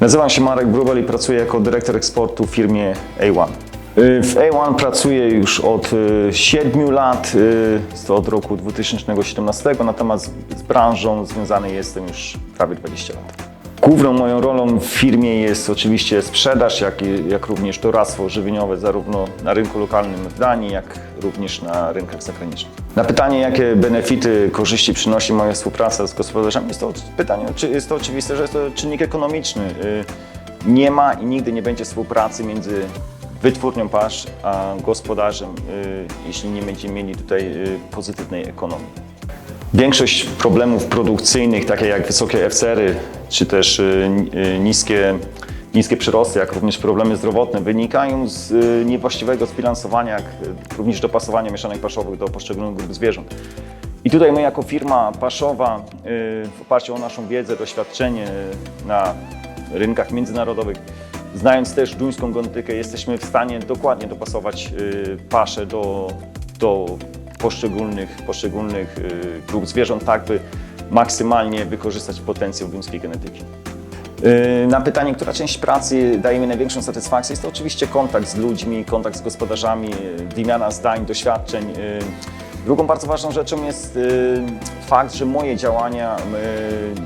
Nazywam się Marek Brubel i pracuję jako dyrektor eksportu w firmie A1. Y, W A1 pracuję już od 7 lat, y, jest to od roku 2017, natomiast z branżą związany jestem już prawie 20 lat. Główną moją rolą w firmie jest oczywiście sprzedaż, jak, jak również doradztwo żywieniowe zarówno na rynku lokalnym w Danii, jak również na rynkach zagranicznych. Na pytanie, jakie benefity, korzyści przynosi moja współpraca z gospodarzami, jest to pytanie, czy jest to oczywiste, że jest to czynnik ekonomiczny. Y, Nie ma i nigdy nie będzie współpracy między wytwórnią pasz a gospodarzem, y, jeśli nie będziemy mieli tutaj y, pozytywnej ekonomii. Większość problemów produkcyjnych, takie jak wysokie FCR-y, czy też y, y, niskie, niskie przyrosty, jak również problemy zdrowotne, wynikają z y, niewłaściwego zbilansowania, jak również dopasowania mieszanek paszowych do poszczególnych grup zwierząt. I tutaj my jako firma paszowa, w oparciu o naszą wiedzę, doświadczenie na rynkach międzynarodowych, znając też duńską genetykę, jesteśmy w stanie dokładnie dopasować paszę do, do poszczególnych, poszczególnych y, grup zwierząt, tak by maksymalnie wykorzystać potencjał duńskiej genetyki. Y, Na pytanie, która część pracy daje mi największą satysfakcję, jest to oczywiście kontakt z ludźmi, kontakt z gospodarzami, y, wymiana zdań, doświadczeń. Drugą bardzo ważną rzeczą jest fakt, że moje działania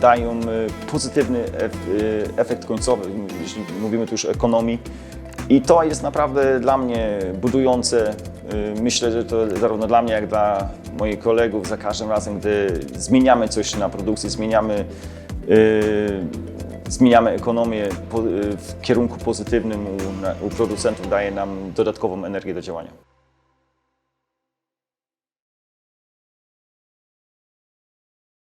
dają pozytywny ef- efekt końcowy, jeśli mówimy tu już o ekonomii. I to jest naprawdę dla mnie budujące. Y, Myślę, że to zarówno dla mnie, jak dla moich kolegów za każdym razem, gdy zmieniamy coś na produkcji, zmieniamy, y, zmieniamy ekonomię y, w kierunku pozytywnym u producentów, daje nam dodatkową energię do działania.